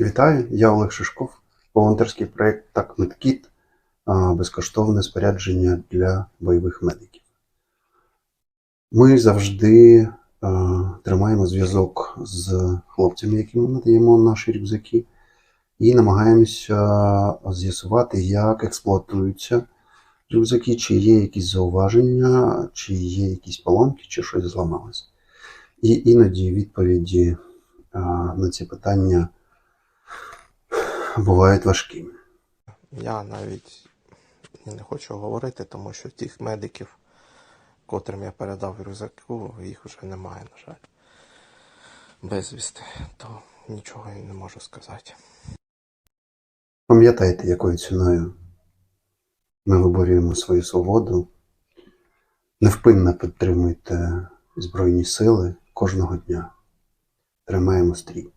Вітаю, я Олег Шишков, волонтерський проєкт Так Медкіт, безкоштовне спорядження для бойових медиків. Ми завжди тримаємо зв'язок з хлопцями, яким надаємо наші рюкзаки, і намагаємося з'ясувати, як експлуатуються рюкзаки, чи є якісь зауваження, чи є якісь поломки, чи щось зламалося. І іноді відповіді на ці питання бувають важкими. Я навіть не хочу говорити, тому що тих медиків, котрим я передав рюкзаку, їх вже немає, на жаль. Безвісти, то нічого я не можу сказати. Пам'ятайте, якою ціною ми виборюємо свою свободу. Невпинно підтримуйте Збройні Сили кожного дня. Тримаємо стрій.